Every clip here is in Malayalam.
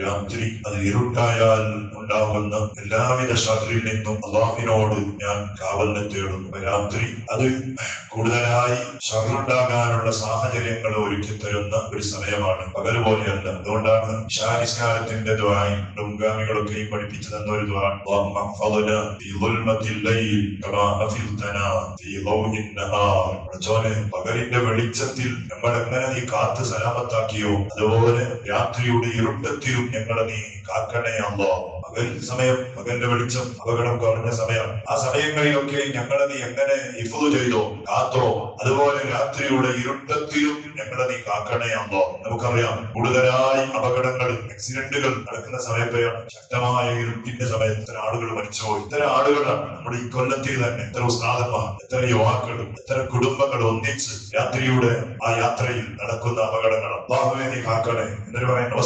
രാത്രി അത് ഇരുട്ടായാൽ ഉണ്ടാകുന്ന എല്ലാവിധ ശത്രുവിൽ നിന്നും അള്ളാഹിനോട് ഞാൻ കാവലിനെ തേടുന്നു. രാത്രി അത് കൂടുതലായി ശത്രുണ്ടാകാനുള്ള സാഹചര്യങ്ങൾ ഒരുക്കി തരുന്ന ഒരു സമയമാണ്. പകൽ പോലെയല്ല. അതുകൊണ്ടാണ് ഇഷാനിസ്കാരത്തിന്റെ ദ്വായും മുൻഗാമികളൊക്കെയും പഠിപ്പിച്ചു തന്ന ഒരു ദ്വാരം പകലിന്റെ വെളിച്ചത്തിൽ നമ്മൾ എങ്ങനെ നീ കാത്ത് സലാമത്താക്കിയോ? അതുപോലെ രാത്രിയുടെ ഇരുട്ടത്തിലും ഞങ്ങളെ നീ കാക്കണേ അല്ലോ പകൽ സമയം പകലിന്റെ വെളിച്ചം അപകടം കുറഞ്ഞ സമയം. ആ സമയങ്ങളിലൊക്കെ ഞങ്ങളെ നീ എങ്ങനെ ഇഫു ചെയ്തോ കാത്തോ? അതുപോലെ രാത്രിയുടെ ഇരുട്ടത്തിലും ഞങ്ങളെ നീ കാക്കണയാണോ നമുക്കറിയാം കൂടുതലായി അപകടങ്ങൾ ആക്സിഡന്റുകൾ നടക്കുന്ന സമയത്തെയാണ് ശക്തമായ ഇരുട്ടിന്റെ സമയത്ത് ഇത്തരം ആളുകൾ മരിച്ചുപോയി ഇത്തരം ആളുകളാണ് നമ്മുടെ ഈ കൊല്ലത്തിൽ തന്നെ എത്ര ഉസ്താദന്മാർ എത്ര യുവാക്കളും എത്ര കുടുംബങ്ങൾ ഒന്നിച്ച് രാത്രിയുടെ ആ യാത്രയിൽ നടക്കുന്ന അപകടങ്ങൾ. അപ്പാഹുവേ നീ കാക്കണേ. എന്നിട്ട് പറയുന്നു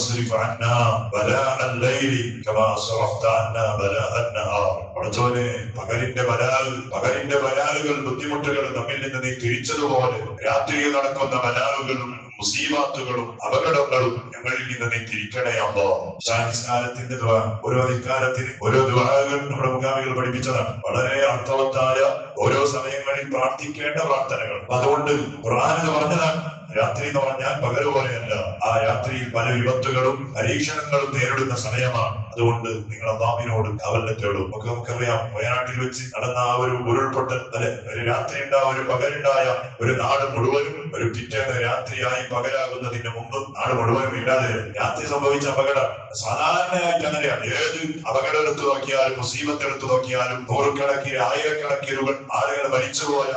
പടച്ചോനെ പകലിന്റെ വരാൽ പകലിന്റെ ബലാലുകൾ ബുദ്ധിമുട്ടുകൾ നമ്മിൽ നിന്ന് നീ തിരിച്ചതുപോലെ രാത്രിയിൽ നടക്കുന്ന ബലാലുകളും മുസീബാത്തുകളും അപകടങ്ങളും ഞങ്ങളിൽ നിന്ന് നീ തിരിക്കണേ അല്ലോ ശാനിസ്കാരത്തിന്റെ ഓരോ അധികാരത്തിന് ഓരോ ദ്വാരകൾ നമ്മുടെ മുഖാമികൾ പഠിപ്പിച്ചതാണ്. വളരെ അർത്ഥവത്തായ ഓരോ സമയങ്ങളിൽ പ്രാർത്ഥിക്കേണ്ട പ്രാർത്ഥനകൾ. അതുകൊണ്ട് ഖുർആൻ എന്ന് പറഞ്ഞതാണ് രാത്രി എന്ന് പറഞ്ഞാൽ പകൽ പോലെയല്ല. ആ രാത്രിയിൽ പല വിപത്തുകളും പരീക്ഷണങ്ങളും നേരിടുന്ന സമയമാണ്. അതുകൊണ്ട് നിങ്ങൾ അള്ളാമിനോട് കാവലിനെ ഒക്കെ നമുക്ക് നമുക്കറിയാം വയനാട്ടിൽ വെച്ച് നടന്ന ആ ഒരു ഉരുൾപൊട്ടൽ അല്ലെ? ഒരു രാത്രി ഉണ്ടായ ഒരു പകലുണ്ടായ ഒരു നാട് മുഴുവനും ഒരു പിറ്റേന്ന് രാത്രിയായി പകലാകുന്നതിന് മുമ്പ് നാട് മുഴുവനും ഇല്ലാതെ രാത്രി സംഭവിച്ച അപകടം സാധാരണയായിട്ട് അങ്ങനെയാണ്. ഏത് അപകടം എടുത്തു നോക്കിയാലും മുസീബത്ത് എടുത്തു നോക്കിയാലും നൂറുകണക്കിന് ആയിരക്കണക്കിനുകൾ ആളുകൾ മരിച്ചുപോയ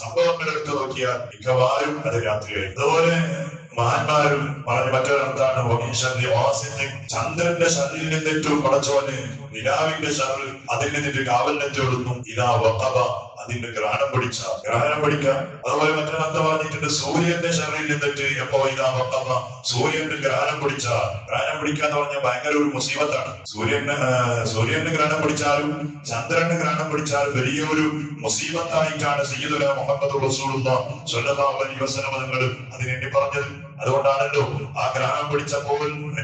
സംഭവങ്ങൾ എടുത്തു നോക്കിയാൽ മിക്കവാറും അത് രാത്രിയായി അതുപോലെ മഹാന്മാരും പറഞ്ഞ വാസിന്റെ ചന്ദ്രന്റെ ശരീരം തെറ്റും പടച്ചോന് നിലാവിന്റെ ശറിൽ അതിൽ നിന്നിട്ട് കാവലിനെ തേടുന്നു ഇതാ വക്കബ അതിന്റെ ഗ്രഹണം പിടിച്ച ഗ്രഹണം പിടിക്കാൻ അതുപോലെ മറ്റൊരർത്ഥം പറഞ്ഞിട്ടുണ്ട്. സൂര്യന്റെ ശരീരിൽ നിന്നിട്ട് എപ്പോ ഇതാ വക്കബ സൂര്യന്റെ ഗ്രഹണം പിടിച്ച ഗ്രഹണം പിടിക്കാന്ന് പറഞ്ഞാൽ ഭയങ്കര ഒരു മുസീബത്താണ്. സൂര്യന് സൂര്യന്റെ സൂര്യന് ഗ്രഹണം പിടിച്ചാലും ചന്ദ്രന്റെ ഗ്രഹണം പിടിച്ചാലും വലിയൊരു മുസീബത്തായിട്ടാണ് സയ്യിദുല മുഹമ്മദ് റസൂലുള്ള സ്വല്ലല്ലാഹു അലൈഹി വസല്ലം അതിനെന്നെ പറഞ്ഞത്. അതുകൊണ്ടാണല്ലോ ആ ഗ്രഹണം പിടിച്ചപ്പോൾ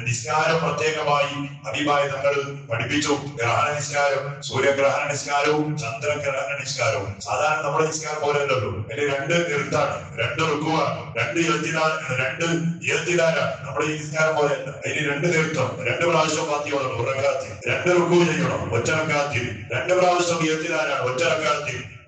നിസ്കാരം പ്രത്യേകമായി അഭിമായ തങ്ങൾ പഠിപ്പിച്ചു. ഗ്രഹണ നിസ്കാരം സൂര്യഗ്രഹണ നിസ്കാരവും ചന്ദ്രഗ്രഹണ നിസ്കാരവും. സാധാരണ നമ്മുടെ നിസ്കാരം പോലെ അല്ലല്ലോ. അതിൽ രണ്ട് എഴുത്താണ് രണ്ട് റുക്കുവാണ് രണ്ട് എഴുത്തിനാണ് രണ്ട് എഴുത്തിനാരാണ് നമ്മുടെ ഈ നിസ്കാരം പോലെ അല്ല. അതിൽ രണ്ട് തീർത്ഥം രണ്ട് പ്രാവശ്യം പാത്തിയോടണം ഉറക്കാത്തിൽ രണ്ട് റുക്കു ചെയ്യണം ഒറ്റ രണ്ട് പ്രാവശ്യം എഴുത്തിനാരാണ് ഒറ്റ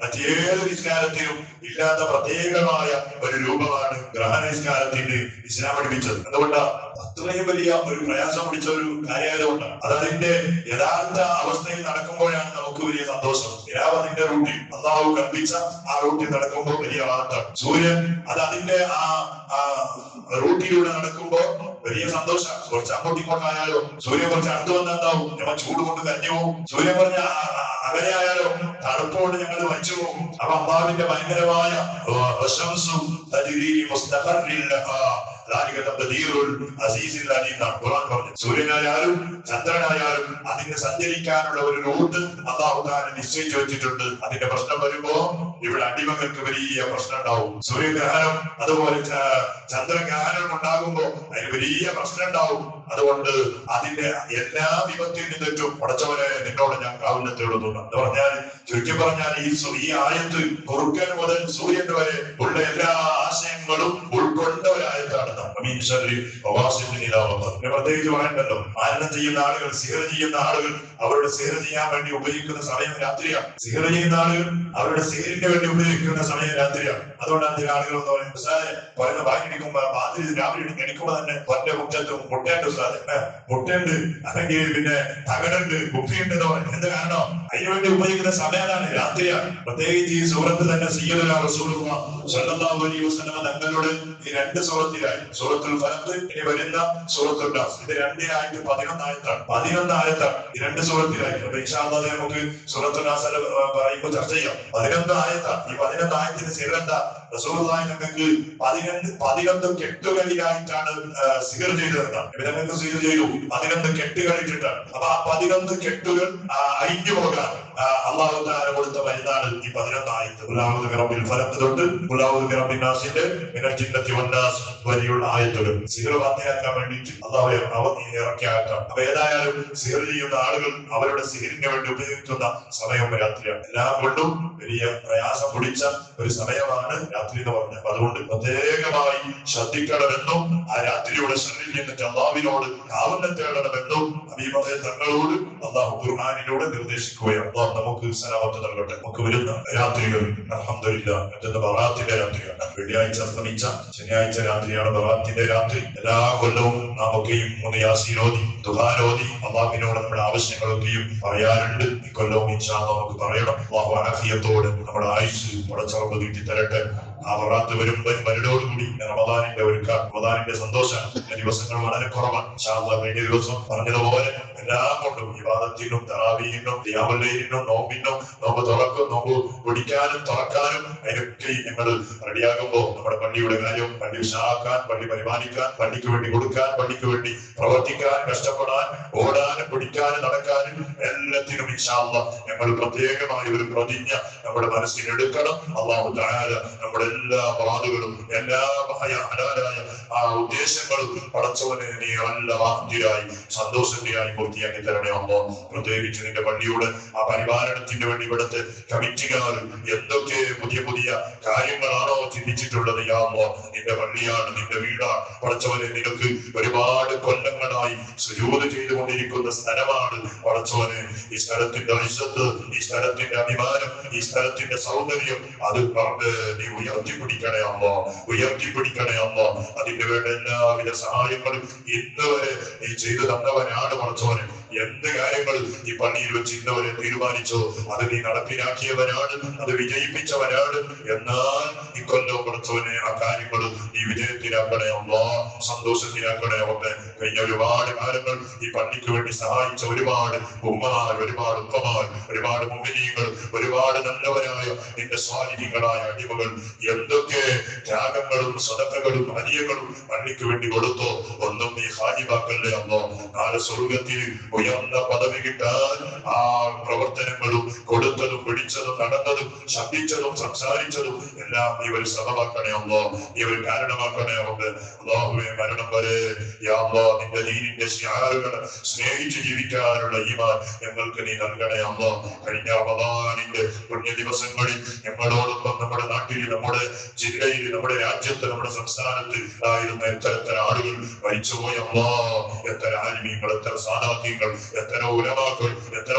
മറ്റേത് നിസ്കാരത്തിലും ഇല്ലാത്ത പ്രത്യേകമായ ഒരു രൂപമാണ് ഗ്രഹണ നിസ്കാരത്തിന്റെ ഇസ്ലാം പഠിപ്പിച്ചത്. അതുകൊണ്ട് അത്രയും വലിയ ഒരു പ്രയാസം പിടിച്ച ഒരു കാര്യമായതുകൊണ്ടാണ് അത് അതിന്റെ യഥാർത്ഥ അവസ്ഥയിൽ നടക്കുമ്പോഴാണ് നമുക്ക് വലിയ സന്തോഷം. രാവ് അതിന്റെ റൂട്ടിൽ അള്ളാഹു കൽപ്പിച്ച ആ റൂട്ടിൽ നടക്കുമ്പോൾ വലിയ വാർത്ത. സൂര്യൻ അത് അതിന്റെ ആ റൂട്ടിലൂടെ നടക്കുമ്പോ വലിയ സന്തോഷം. കുറച്ച് അങ്ങോട്ടും ഇങ്ങോട്ടും ആയാലോ സൂര്യൻ കുറച്ച് അടുത്ത് വന്നെന്താവും ഞങ്ങൾ ചൂട് കൊണ്ട് കഞ്ഞു പോകും. സൂര്യൻ പറഞ്ഞ അകലെ ആയാലും തണുപ്പോട് ഞങ്ങൾ വച്ചു പോകും. അപ്പൊ അമ്മാവിന്റെ ഭയങ്കരമായ പ്രശംസും അസീസിൽ അലീന്നാണ് ഖുറാൻ പറഞ്ഞത് സൂര്യനായാലും ചന്ദ്രനായാലും അതിന് സഞ്ചരിക്കാനുള്ള ഒരു റൂട്ട് അള്ളാഹുദാനെ നിശ്ചയിച്ചു വെച്ചിട്ടുണ്ട്. അതിന്റെ പ്രശ്നം വരുമ്പോ ഇവിടെ അടിമകൾക്ക് വലിയ പ്രശ്നം ഉണ്ടാവും. സൂര്യഗ്രഹണം അതുപോലെ ചന്ദ്രഗ്രഹണം ഉണ്ടാകുമ്പോ അതിന് വലിയ പ്രശ്നം ഉണ്ടാവും. അതുകൊണ്ട് അതിന്റെ എല്ലാ വിപത്തിൽ നിന്നും പടച്ചവരെ നിന്നോട് ഞാൻ കാവുന്നത്തേടുന്നുണ്ട് എന്ന് പറഞ്ഞാൽ ചുരുക്കി പറഞ്ഞാൽ ഈ ഈ ആയത്ത് കുറുക്കൻ മുതൽ സൂര്യൻ വരെ ഉള്ള എല്ലാ ആശയങ്ങളും ഉൾക്കൊണ്ട ഒരു ആയത്താണ് പ്രത്യേകിച്ച് പറയണ്ടല്ലോ മരണം ചെയ്യുന്ന ആളുകൾ സിഹർ ചെയ്യുന്ന ആളുകൾ അവരുടെ സിഹർ ചെയ്യാൻ വേണ്ടി ഉപയോഗിക്കുന്ന സമയം രാത്രിയാണ്. സിഹർ ചെയ്യുന്ന ആളുകൾ അവരുടെ സിഹറിന് വേണ്ടി ഉപയോഗിക്കുന്ന സമയം രാത്രിയാണ്. അതുകൊണ്ടാണ് ചില ആളുകൾ എന്ന് പറയുന്നത് പറയുന്ന ബാക്കി എടുക്കുമ്പോൾ രാത്രി രാവിലെ എടുക്കുമ്പോൾ തന്നെ പറ്റേ മുറ്റത്തും മുട്ടയുണ്ട് ഏ, മുട്ടയുണ്ട് അല്ലെങ്കിൽ പിന്നെ തകടുണ്ട് ബുദ്ധിയുണ്ട് എന്ന് പറയുന്നത്. കാരണം? അതിനുവേണ്ടി ഉപയോഗിക്കുന്ന ഉപയോഗിക്കുന്ന സമയമാണ് രാത്രിയാണ്. പ്രത്യേകിച്ച് ഈ സൂറത്ത് തന്നെ വസല്ലം തങ്ങളോട് ഈ രണ്ട് സൂറത്തിലായി. സൂറത്തുൽ ഫലത്ത് ഇനി വരുന്ന സൂറത്തുൽ ഇത് ആയിട്ട് പതിനൊന്നായത്താണ് പതിനൊന്നായത്താണ് ഈ രണ്ട് സൂറത്തിലായി. അപ്പൊ നമുക്ക് സൂറത്തുൽ പറയുമ്പോൾ ചർച്ച ചെയ്യാം. പതിനൊന്നായത്താണ് ഈ പതിനൊന്ന് ആയത്തിന് സിറെന്താ? കെട്ടുകളിലായിട്ടാണ് സിഗർ ചെയ്തതെന്നാണ് സിഗർ ചെയ്തു? പതിനൊന്ന് കെട്ടുകളിട്ടിട്ടാണ്. അപ്പൊ ആ പതിനൊന്ന് കെട്ടുകൾ അഴിഞ്ഞു പോകാൻ അള്ളാഹു താര കൊടുത്ത മരുന്നാണ് ഈ പതിനൊന്നായത് ഗുലാവുദ് റബ്ബിൽ ഫലത്ത് തൊട്ട് ഗുലാവുദ് റബ്ബിൻ നാസിന്റെ മിനൽ ജിന്നത്തി വന്നാസ് വരെയുള്ള ആയത്തുകൾ. സിഗർ വാർത്തയാക്കാൻ വേണ്ടിയിട്ട് അള്ളാഹു അവ ഇറക്കിയാക്കാം അപ്പൊ ഏതായാലും സിഗർ ചെയ്യുന്ന ആളുകൾ അവരുടെ സിഗറിന് വേണ്ടി ഉപയോഗിക്കുന്ന സമയം രാത്രിയാണ്. എല്ലാം കൊണ്ടും വലിയ പ്രയാസം പൊടിച്ച ഒരു സമയമാണ് എന്ന് പറഞ്ഞത് അതുകൊണ്ട് പ്രത്യേകമായി ശ്രദ്ധിക്കണമെന്നും ആ രാത്രിയുടെ ശ്രദ്ധിക്കേണ്ട നിന്നിട്ട് അള്ളാവിനോട് കാവലം തേടണമെന്നും അബീബയെ തങ്ങളോട് അള്ളാഹു ഖുർആാനിലൂടെ നിർദ്ദേശിക്കുകയാണ് അള്ളാഹ് നമുക്ക് സലാമത്ത് നൽകട്ടെ. നമുക്ക് വരുന്ന രാത്രികൾ അലഹമില്ല മറ്റൊന്ന് ബറാത്തിന്റെ രാത്രിയാണ്. വെള്ളിയാഴ്ച അസ്തമിച്ച ശനിയാഴ്ച രാത്രിയാണ് ബറാത്തിന്റെ രാത്രി. എല്ലാ കൊല്ലവും നാം ഒക്കെയും യാസീനോദി ദുഹാനോദി അള്ളാഹിനോട് നമ്മുടെ ആവശ്യങ്ങളൊക്കെയും പറയാറുണ്ട്. ഈ കൊല്ലവും ഇൻഷാ നമുക്ക് പറയണം. അള്ളാഹു അനഫിയത്തോട് നമ്മുടെ ആയുസ് പടച്ചറപ്പ് നീട്ടി തരട്ടെ ആ വറാത്ത് വരും വരുടോടുകൂടി റമദാനിന്റെ ഒരു റമദാനിന്റെ സന്തോഷം ദിവസങ്ങൾ വളരെ കുറവാണ്. കഴിഞ്ഞ ദിവസം പറഞ്ഞതുപോലെ എല്ലാം കൊണ്ടും വിവാദത്തിനും തറാവീനും യാമല്ലയിനും നോമ്പിനും നോമ്പ് തുറക്കും നോമ്പ് ഒടിക്കാനും തുറക്കാനും അതിനൊക്കെ ഞങ്ങൾ റെഡിയാകുമ്പോൾ നമ്മുടെ പള്ളിയുടെ കാര്യം പള്ളി ഉഷാക്കാൻ പള്ളി പരിപാലിക്കാൻ പള്ളിക്ക് വേണ്ടി കൊടുക്കാൻ പള്ളിക്ക് വേണ്ടി പ്രവർത്തിക്കാൻ കഷ്ടപ്പെടാൻ ഓടാനും പിടിക്കാനും നടക്കാനും എല്ലാത്തിനും ഇൻഷാല്ല ഞങ്ങൾ പ്രത്യേകമായ ഒരു പ്രതിജ്ഞ നമ്മുടെ മനസ്സിൽ എടുക്കണം. അള്ളാഹു താര നമ്മുടെ എല്ലാ വാദുകളും എല്ലാ ഹലാലായ ആ ഉദ്ദേശങ്ങളും പടച്ചവനെ നീ നല്ല വാഹ്യരായി സന്തോഷത്തിനായി പൂർത്തിയാക്കി തരണേ അമ്മോ. പ്രത്യേകിച്ച് നിന്റെ പള്ളിയോട് ആ പരിപാലനത്തിന് വേണ്ടി ഇവിടുത്തെ കമ്മിറ്റിക്കാർ എന്തൊക്കെ പുതിയ പുതിയ കാര്യങ്ങളാണോ ചിന്തിച്ചിട്ടുള്ളത് യാമോ നിന്റെ പള്ളിയാണ് നിന്റെ വീടാണ് പടച്ചവനെ നിനക്ക് ഒരുപാട് കൊല്ലങ്ങളായി സുജൂത് ചെയ്തുകൊണ്ടിരിക്കുന്ന സ്ഥലമാണ് പടച്ചവനെ. ഈ സ്ഥലത്തിന്റെ ഐശ്വത്ത് ഈ സ്ഥലത്തിന്റെ അഭിമാനം ഈ സ്ഥലത്തിന്റെ സൗന്ദര്യം അത് നീ ഉയർത്തിപ്പിടിക്കണേ അമ്മ ഉയർത്തിപ്പിടിക്കണേ അമ്മ അതിന് വേണ്ട എല്ലാവിധ സഹായങ്ങളും ഇന്ന് വരെ നീ ചെയ്തു തന്നവനാണ് പടച്ചവനെ എന്ത് കാര്യങ്ങൾ ഈ പള്ളിയിൽ വെച്ച് ഇന്നവരെ തീരുമാനിച്ചോ? അത് നീ നടപ്പിലാക്കിയവരാണ് അത് വിജയിപ്പിച്ചവരാണ് എന്നാൽ ഈ കൊല്ലം പടച്ചവനെ ആ കാര്യങ്ങൾ നീ വിജയത്തിലാക്കണേ അമ്മ സന്തോഷത്തിലാക്കണേ അമ്മ കഴിഞ്ഞ ഒരുപാട് കാര്യങ്ങൾ ഈ പള്ളിക്ക് വേണ്ടി സഹായിച്ച ഒരുപാട് ഉമ്മമാർ ഒരുപാട് ഉപ്പമാർ ഒരുപാട് മുമ്പിനീകൾ ഒരുപാട് നല്ലവരായ നിന്റെ സ്വാധീനങ്ങളായ അടിമകൾ എന്തൊക്കെ ത്യാഗങ്ങളും സദക്കകളും അരിയകളും പള്ളിക്ക് വേണ്ടി കൊടുത്തോ? ഒന്നും നീ ഹാജിവാക്കല്ലേ അമ്മോ നാളെ സ്വർഗത്തിൽ ഉയർന്ന പദവി കിട്ടാൻ ആ പ്രവർത്തനങ്ങളും കൊടുത്തതും പിടിച്ചതും നടന്നതും ശബ്ദിച്ചതും സംസാരിച്ചതും എല്ലാം നീ ഒരു സഹമാക്കണേ നീ ഒരു കാരണമാക്കണേ അമ്മ അള്ളാഹുവെ മരണം വരെ അല്ലാ നിന്റെ ദീനിന്റെ ശിയാറുകൾ സ്നേഹിച്ച് ജീവിക്കാനുള്ള ഈമാൻ ഞങ്ങൾക്ക് നീ നൽകണേ അമ്മ കഴിഞ്ഞ അവതാനിന്റെ പുണ്യ ദിവസങ്ങളിൽ ഞങ്ങളോടൊപ്പം നമ്മുടെ നാട്ടിൽ നമ്മുടെ ജില്ലയിൽ നമ്മുടെ രാജ്യത്ത് നമ്മുടെ സംസ്ഥാനത്ത് ആയിരുന്ന എത്ര എത്ര ആളുകൾ മരിച്ചുപോയ എത്ര ആരുമീങ്ങൾ എത്ര സാധാത്യങ്ങൾ എത്ര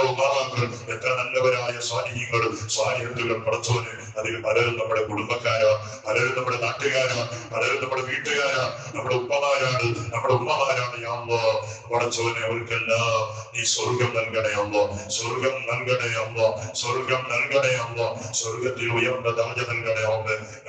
അതിൽ പലരും നമ്മുടെ കുടുംബക്കാരാ പലരും നമ്മുടെ പലരും നമ്മുടെ വീട്ടുകാരാ നമ്മുടെ ഉപ്പമാരാണ് നമ്മുടെ ഉമ്മമാരാണ് യാമ്പോ പടച്ചോനെ അവർക്കെല്ലാം നീ സ്വർഗം നൽകണേ അമ്മോ സ്വർഗം നൽകണേ അമ്മോ സ്വർഗം നൽകണേ അമ്മോ സ്വർഗത്തിൽ ഉയർന്ന ദർജ നൽകണേ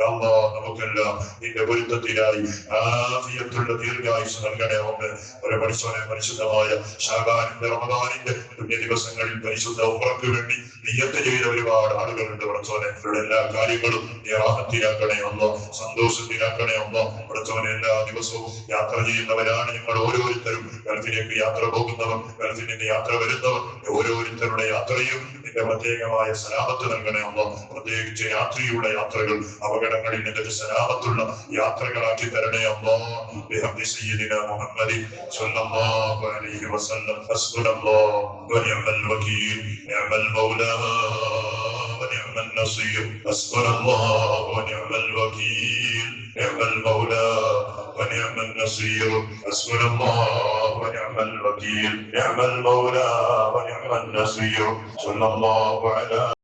അമ്മ നമുക്കെല്ലാം നിന്റെ പൊരുത്തത്തിനായി ആഫിയത്തുള്ള ദീർഘായുസ് നൽകണേ അമ്മ ഒരു പരിശുദ്ധമായ ഷാബാനിന്റെ റമദാനിന്റെ റമദാനിന്റെ പുണ്യ ദിവസങ്ങളിൽ പരിശുദ്ധ ഉറക്ക് വേണ്ടി നെയ്യത്ത് ചെയ്ത ഒരുപാട് ആളുകളുണ്ട്. പടച്ചോനെ ഇവരുടെ എല്ലാ കാര്യങ്ങളും നിറാഹത്തിലാക്കണേ ഒന്നോ സന്തോഷത്തിലാക്കണേ ഒന്നോ പടച്ചോനെ എല്ലാ ദിവസവും യാത്ര ചെയ്യുന്നവരാണ് ഞങ്ങൾ ഓരോരുത്തരും. ഗൾഫിലേക്ക് യാത്ര പോകുന്നവർ ഗൾഫിൽ നിന്ന് യാത്ര വരുന്നവർ ഓരോരുത്തരുടെ യാത്രയും നിന്റെ പ്രത്യേകമായ സലാമത്ത് നൽകണേ ഒന്നോ പ്രത്യേകിച്ച് രാത്രിയുടെ യാത്രകൾ അപകടങ്ങളിൽ നിന്നൊരു സലാമത്തുള്ള യാത്രകളാക്കി തരണേ ഒന്നോ ബിഹംദി മുഹമ്മദി സ്വല്ലല്ലാഹു അലൈഹി വസല്ലം. حسبنا الله ونعم الوكيل نعم المولى ونعم النصير. حسبنا الله ونعم الوكيل نعم المولى ونعم النصير. حسبنا الله ونعم الوكيل نعم المولى ونعم النصير. صلى الله على